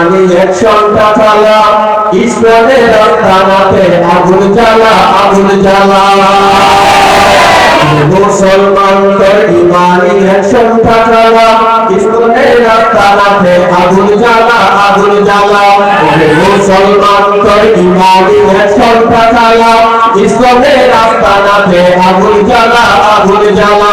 ইমানি একশনটা চালা ইসলামের রাস্তানাতে আগুন জ্বালা আগুন জ্বালা। মুসলমান তোর ইমানি একশনটা চালা ইসলামের রাস্তানাতে আগুন জ্বালা আগুন জ্বালা। মুসলমান ইমানি একশনটা চালা ইসলামের রাস্তানাতে আগুন জ্বালা আগুন জ্বালা।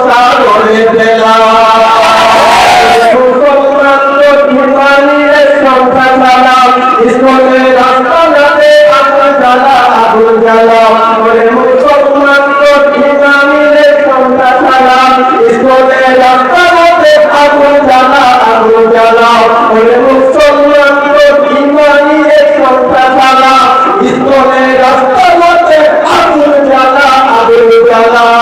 সাগরে ছাড়া ইসলামের রাস্তা নাতে আগুন জ্বালা আগুন জ্বালা ওরে মুসলমান্ত কুরবানির সংখ্যা ছাড়া রাস্তা নাতে আগুন জ্বালা আগুন জ্বালা আগুন জ্বালা আগুন জ্বালা